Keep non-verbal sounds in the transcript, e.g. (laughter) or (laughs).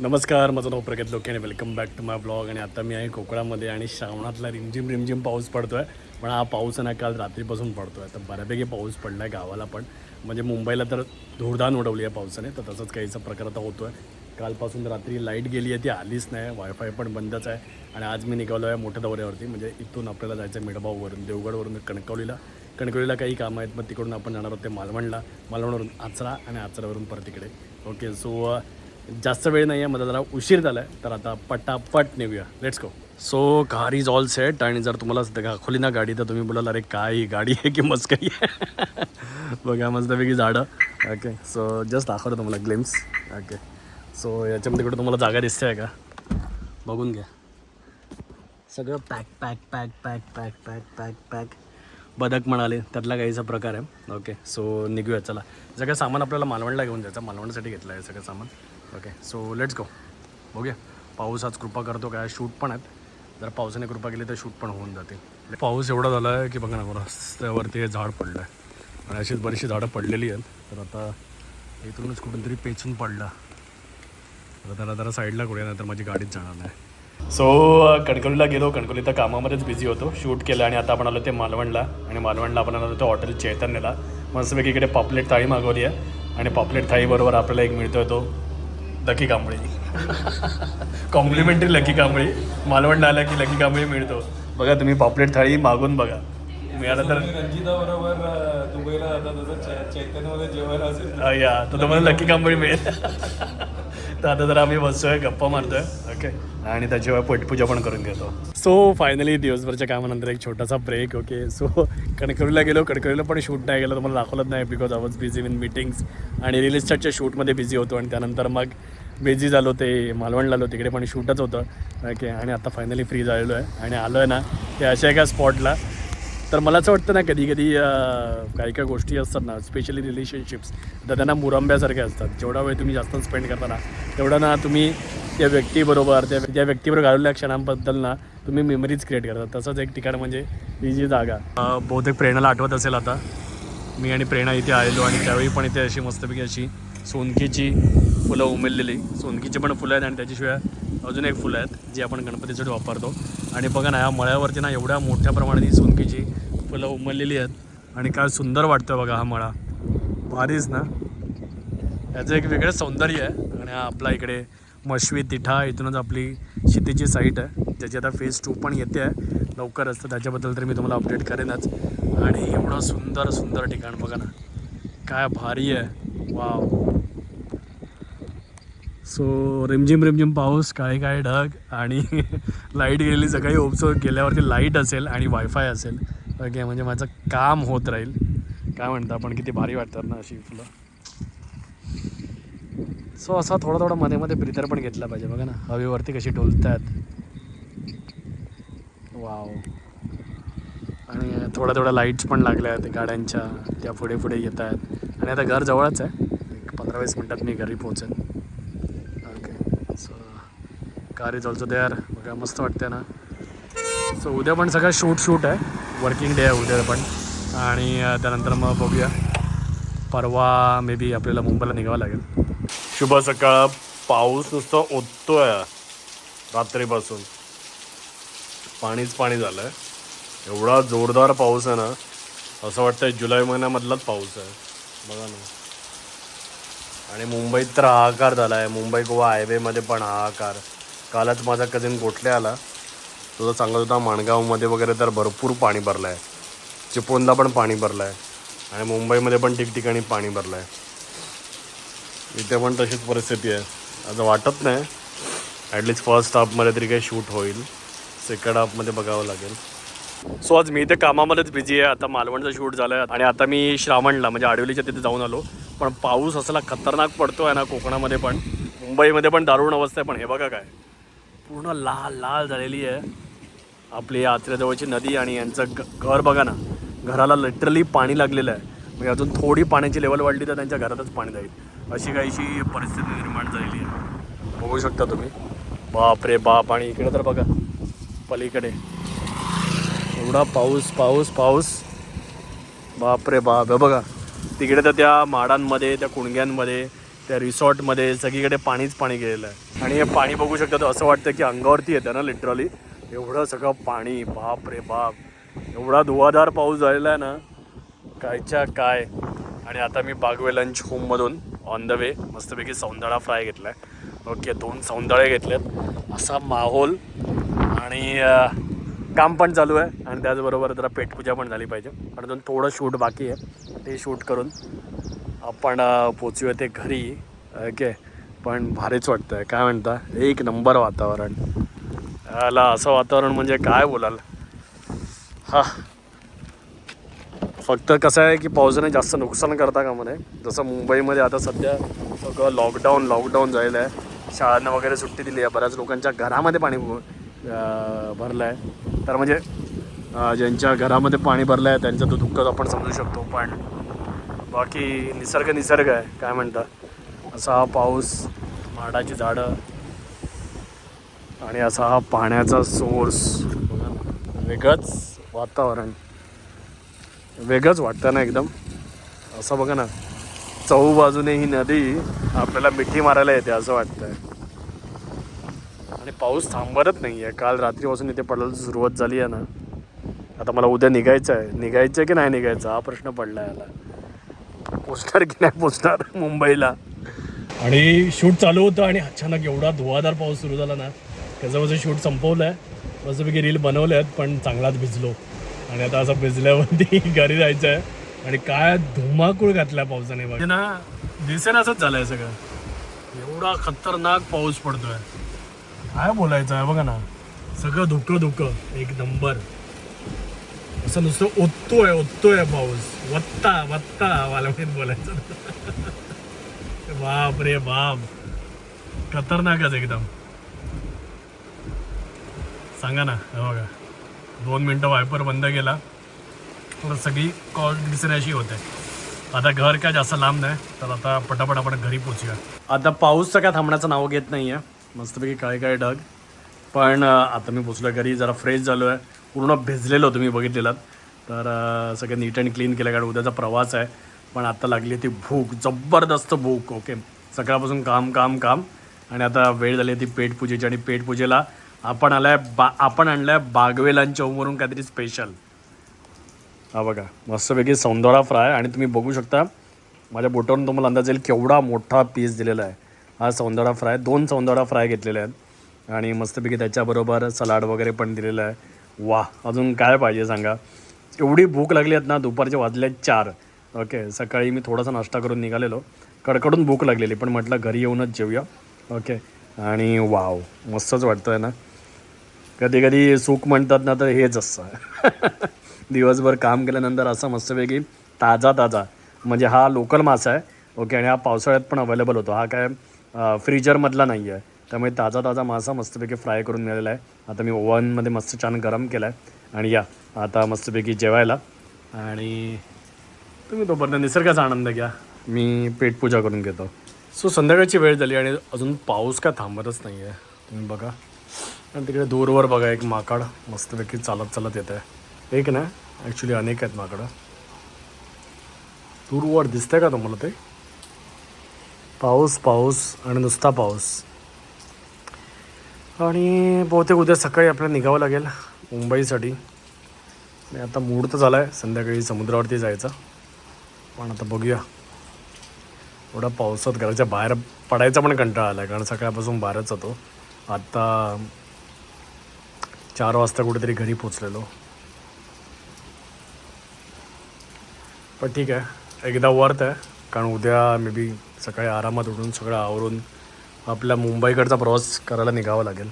नमस्कार माझं नाव प्रगत लोके आणि welcome back to my blog आणि आता मी आहे कोकणामध्ये आणि श्रावणातला रिमझिम रिमझिम पाऊस पडतो आहे पण हा पाऊस आहे ना काल रात्रीपासून पडतो आहे तर बऱ्यापैकी पाऊस पडला आहे गावाला पण. म्हणजे मुंबईला तर धुळधाण उडवली आहे पावसाने तर तसंच काहीचा प्रकार आता होतो आहे कालपासून रात्री लाइट गेली आहे ती आलीच नाही. वायफाय पण बंदच आहे. आणि आज मी निघालो आहे मोठ्या दौऱ्यावरती. म्हणजे इथून आपल्याला जायचं आहे मिडबाववरून देवगडवरून कणकवलीला. कणकवलीला काही कामं आहेत मग तिकडून आपण जाणार आहोत ते मालवणला. मालवणवरून आचरा आणि आचरावरून परत तिकडे ओके सो जास्त वेळ नाही आहे मला जरा उशीर झाला आहे तर आता पटापट नेऊया let's go so car is all set आणि जर तुम्हाला दाखवली ना गाडी तर तुम्ही बोलाल अरे काय ही गाडी आहे की मस्करी आहे? (laughs) बघा मस्तपैकी झाडं. ओके सो जस्ट दाखवतो तुम्हाला ग्लिम्स ओके सो याच्यामध्ये कुठं तुम्हाला जागा दिसते आहे का बघून घ्या. सगळं pack pack pack pack pack pack pack pack बदक म्हणाले त्यातला काहीचा प्रकार आहे. ओके सो निघूया चला. सगळं सामान आपल्याला मालवणला घेऊन जायचं. मालवणसाठी घेतलं आहे सगळं सामान. ओके सो लेट्स गो बघूया. पाऊस आज कृपा करतो काय शूट पण आहेत. जर पावसाने कृपा केली तर शूट पण होऊन जाते पाऊस एवढा झाला आहे की बघा ना रस्त्यावरती हे झाड पडलं आहे आणि अशीच बरीचशी झाडं पडलेली आहेत. तर आता इथूनच कुठून तरी पेचून पडला. तर त्याला जरा साईडला करूया नाही तर माझी गाडीच जाणार नाही. सो कणकवलीला गेलो. कणकवली तर कामामध्येच बिझी होतो. शूट केलं आणि आता आपण आलो ते मालवणला. आणि मालवणला आपण आलो ते हॉटेल चैतन्यला. मस्तपैकी इकडे पापलेट थाळी मागवली आहे. आणि पापलेट थाळीबरोबर आपल्याला एक मिळतोय तो. Lucky Kambli. Complimentary lucky Kambli. मालवणला आला की लकी कांबळी मिळतो. बघा तुम्ही पापलेट थाळी मागून बघा. मिळालं तर रंजिता बरोबर दुबईला तसं चै- चैतन्यमध्ये जेवायला असेल या तर तुम्हाला लकी कांबळी मिळेल. तर आता जरा आम्ही बसतोय गप्पा मारतोय. ओके आणि त्याशिवाय पटपूजा पण करून घेतो. सो फायनली दिवसभरच्या कामानंतर एक छोटासा ब्रेक ओके सो कणकवलीला गेलो. कणकवलीला पण शूट नाही गेलो तुम्हाला दाखवलंच नाही because I was busy in meetings आणि रिलीज स्टार्टच्या शूटमध्ये बिझी होतो आणि त्यानंतर मग बिझी झालो ते मालवणला आलो तिकडे पण शूटच होतं. ओके आणि आता फायनली फ्री झालेलो आहे. आणि आलो आहे ना ते अशा एका स्पॉटला तर मला असं वाटतं ना कधी कधी काही काही गोष्टी असतात ना स्पेशली रिलेशनशिप्स तर त्यांना मुरंब्यासारख्या असतात. जेवढा वेळ तुम्ही जास्त स्पेंड करता ना तेवढा ना तुम्ही त्या व्यक्तीबरोबर त्या त्या व्यक्तीवर घालवलेल्या क्षणांबद्दल ना तुम्ही मेमरीज क्रिएट करता. तसंच एक ठिकाण म्हणजे ही जी जागा. बहुतेक प्रेरणाला आठवत असेल आता. मी आणि प्रेरणा इथे आलेलो आणि त्यावेळी पण इथे अशी मस्तपैकी अशी सोनकीची फुलं उमललेली. सोनकीची पण फुलं आहेत आणि त्याच्याशिवाय अजून एक फुलं आहेत जी आपण गणपतीसाठी वापरतो. आणि बघा ना या मळ्यावरती ना एवढ्या मोठ्या प्रमाणात ही सोनकीची फुलं उमललेली आहेत. आणि काय सुंदर वाटतं बघा हा मळा. भारीच ना? याचं एक वेगळं सौंदर्य आहे. आणि हा आपला इकडे मशवी तिठा इथूनच आपली शेतीची साईट आहे. ज्याची आता फेज टू पण येते आहे. लवकरच तर त्याच्याबद्दल तर मी तुम्हाला अपडेट करेनच. आणि एवढं सुंदर सुंदर ठिकाण बघा ना. काय भारी आहे. वाव सो रिमझिम रिमझिम पाऊस काही काही ढग आणि (laughs) लाइट गेलेली सकाळी ओपसो गेल्यावरती लाइट असेल आणि वायफाय असेल. ओके म्हणजे माझं काम होत राहील. काय म्हणतं आपण किती भारी वाटतात ना अशी फुलं. सो असा थोडा थोडा मध्ये मध्ये ब्रिदर पण घेतला पाहिजे बघा ना. हवेवरती कशी डोलतात. वाव आणि थोड्या थोड्या लाईट्स पण लागल्या आहेत गाड्यांच्या. त्या पुढे पुढे येत आहेत आणि आता घर जवळच आहे. एक पंधरा वीस मिनटात मी घरी पोहोचेन. कार इज ऑल्सो देअर बघा मस्त वाटते ना. सो उद्या पण सगळं शूट शूट आहे. वर्किंग डे आहे उद्या पण. आणि त्यानंतर मग बघूया. परवा मे बी आपल्याला मुंबईला निघावं लागेल. शुभ सकाळ. पाऊस नुसतं ओततोय. रात्रीपासून. पाणीच पाणी झालं आहे एवढा जोरदार पाऊस आहे ना. असं वाटतंय जुलै महिन्यामधलाच पाऊस आहे. बघा ना. आणि मुंबईत तर हाहाकार झाला आहे मुंबई गोवा हायवेमध्ये पण हाहाकार. कालच माझा कझिन गोठले आला. तो तर सांगत होता माणगावमध्ये वगैरे तर भरपूर पाणी भरलं आहे चिपळूणला पण पाणी भरलं आहे आणि मुंबईमध्ये पण ठिकठिकाणी पाणी भरलं आहे इथे पण तशीच परिस्थिती आहे. असं वाटत नाही. ॲटलिस्ट फर्स्ट हाफमध्ये तरी काही शूट होईल. सेकंड हाफमध्ये बघावं लागेल. सो आज मी इथे कामामध्येच बिझी आहे. आता मालवणचं शूट झालं आहे आणि आता मी श्रावणला म्हणजे आडवलीच्या तिथे जाऊन आलो. पण पाऊस असला खतरनाक पडतो आहे ना कोकणामध्ये पण. मुंबईमध्ये पण दारुण अवस्था आहे. पण हे बघा काय. पूर्ण लाल लाल झालेली आहे. आपली आत्र्याजवळची नदी आणि यांचं ग घर बघा ना. घराला लिटरली पाणी लागलेलं आहे. म्हणजे अजून थोडी पाण्याची लेवल वाढली तर त्यांच्या घरातच पाणी जाईल. अशी काहीशी परिस्थिती निर्माण झालेली आहे. बघू शकता तुम्ही. बाप रे बाप. आणि इकडे तर बघा पलीकडे. एवढा पाऊस पाऊस पाऊस. बाप रे बाप. बघा. तिकडे तर त्या माडांमध्ये त्या कुणग्यांमध्ये त्या रिसॉर्टमध्ये सगळीकडे पाणीच पाणी गेलेलं आहे. आणि हे पाणी बघू शकता तर असं वाटतं की अंगावरती येतं ना लिटरली एवढं सगळं पाणी बाप रे बाप. एवढा धुवाधार पाऊस झालेला आहे ना कायच्या काय. आणि आता मी बागवे लंच होममधून ऑन द वे मस्तपैकी सौंदळा फ्राय घेतला आहे ओके दोन सौंदळे घेतलेत. असा माहोल. आणि काम पण चालू आहे. आणि त्याचबरोबर जरा पेटपूजा पण झाली पाहिजे. कारण अजून थोडं शूट बाकी आहे. ते शूट करून आपण पोचूया ते घरी. ओके. पण भारीच वाटतं आहे काय म्हणता? एक नंबर वातावरण. याला असं वातावरण म्हणजे काय बोलाल? हा. फक्त कसं आहे की पावसाने जास्त नुकसान करता का म्हणे जसं मुंबईमध्ये आता सध्या सगळं लॉकडाऊन लॉकडाऊन झालेलं आहे. शाळांना वगैरे सुट्टी दिली आहे. बऱ्याच लोकांच्या घरामध्ये पाणी भरलं आहे तर म्हणजे ज्यांच्या घरामध्ये पाणी भरलं आहे त्यांचं तो दुःख आपण समजू शकतो. पण बाकी निसर्ग निसर्ग आहे काय म्हणता? असा हा पाऊस माडाची झाडं आणि असा हा पाण्याचा सोर्स वेगळंच वातावरण. वेगळंच वाटतं ना एकदम? असं बघा ना चहू बाजूने ही नदी आपल्याला मिठी मारायला येते असं वाटतंय. आणि पाऊस थांबतच नाही आहे काल रात्रीपासून इथे पडायला सुरुवात झाली आहे ना. आता मला उद्या निघायचं आहे निघायचं आहे की नाही निघायचं? हा प्रश्न पडला याला. पोचणार की नाही पोचणार मुंबईला. आणि शूट चालू होतं आणि अचानक एवढा धुवाधार पाऊस सुरू झाला ना त्याचं शूट संपवलं आहे मस्तपैकी रील बनवले आहेत पण चांगलाच भिजलो. आणि आता असं भिजल्यावरती (laughs) घरी जायचं आहे आणि काय धुमाकूळ घातला पावसाने बघ. ना दिसेन असंच झालं आहे सगळं. एवढा खतरनाक पाऊस पडतोय. काय बोलायचं आहे बघा ना. सगळं धुकं धुकं एक नंबर. असं नुसतं ओततोय ओततोय पाऊस वत्ता वत्ता वालमीत बोलायचं. बाप रे बाप. खतरनाकच एकदम. सांगा ना हे बघा. दोन मिनटं वायपर बंद केला. तर सगळी कॉल दिसण्याशी होते. आता घर काय जास्त लांब नाही तर आता पटापट आपण घरी पोचूया आता पाऊसचं काय थांबण्याचं नाव घेत नाही आहे मस्तपैकी काय काय ढग. पण आता मी पोचलो घरी जरा फ्रेश झालो आहे पूर्ण भिजलेलो तुम्ही बघितलेलात तर सगळं नीट अँड क्लीन केलं कारण उद्याचा प्रवास आहे. पण आता लागली ती भूक जबरदस्त भूक ओके. सकाळपासून काम काम काम. आणि आता वेळ झाली ती पेटपूजेची. आणि पेटपूजेला आपण आलाय बा आपण आणलाय बागवेलांच्या ओमवरून काहीतरी स्पेशल हा बघा मस्तपैकी सौंदळा फ्राय. आणि तुम्ही बघू शकता माझ्या बोटावरून तुम्हाला अंदाज येईल केवढा मोठा पीस दिलेला आहे. हा सौंदळा फ्राय दोन सौंदळा फ्राय घेतलेले आहेत. आणि मस्तपैकी त्याच्याबरोबर सलाड वगैरे पण दिलेलं आहे. वा अजून काय पाहिजे सांगा? एवढी भूक लागली आहेत ना दुपारच्या वाजल्या चार. ओके सकाळी मी थोडासा नाश्ता करून निघालेलो. कडकडून भूक लागलेली पण म्हटलं घरी येऊनच जेऊया. ओके आणि वाव मस्तच वाटतं आहे ना? कधी कधी सुख म्हणतात ना तर हेच असतं. (laughs) दिवसभर काम केल्यानंतर असं मस्तपैकी ताजा ताजा म्हणजे हा लोकल मासा आहे. ओके आणि हा पावसाळ्यात पण अवेलेबल होतो. हा काय फ्रीजरमधला नाही आहे त्यामुळे ताजा ताजा मासा मस्तपैकी फ्राय करून मिळालेला आहे. आता मी ओव्हनमध्ये मस्त छान गरम केला आहे आणि या आता मस्तपैकी जेवायला. आणि तुम्ही तोपर्यंत निसर्गाचा आनंद घ्या. मी पेटपूजा करून घेतो. सो संध्याकाळची वेळ झाली आणि अजून पाऊस काय थांबतच नाही आहे तुम्ही बघा. आणि तिकडे दूरवर बघा एक माकड मस्तपैकी चालत चालत येत आहे एक ना ॲक्च्युली अनेक आहेत माकडं. दूरवर दिसतंय का तुम्हाला ते? पाऊस पाऊस आणि नुसता पाऊस. आणि बहुतेक उद्या सकाळी आपल्याला निघावं लागेल मुंबईसाठी. आणि आता मूड तर झाला आहे संध्याकाळी समुद्रावरती जायचा. पण आता बघूया. एवढा पावसात घराच्या बाहेर पडायचा पण कंटाळा आला आहे कारण सकाळपासून बाहेरच होतो. आत्ता चार वाजता कुठेतरी घरी पोचलेलो पण ठीक आहे एकदा वर्थ आहे कारण उद्या मे बी सकाळी आरामात उठून सगळं आवरून आपल्या मुंबईकडचा प्रवास करायला निघावं लागेल.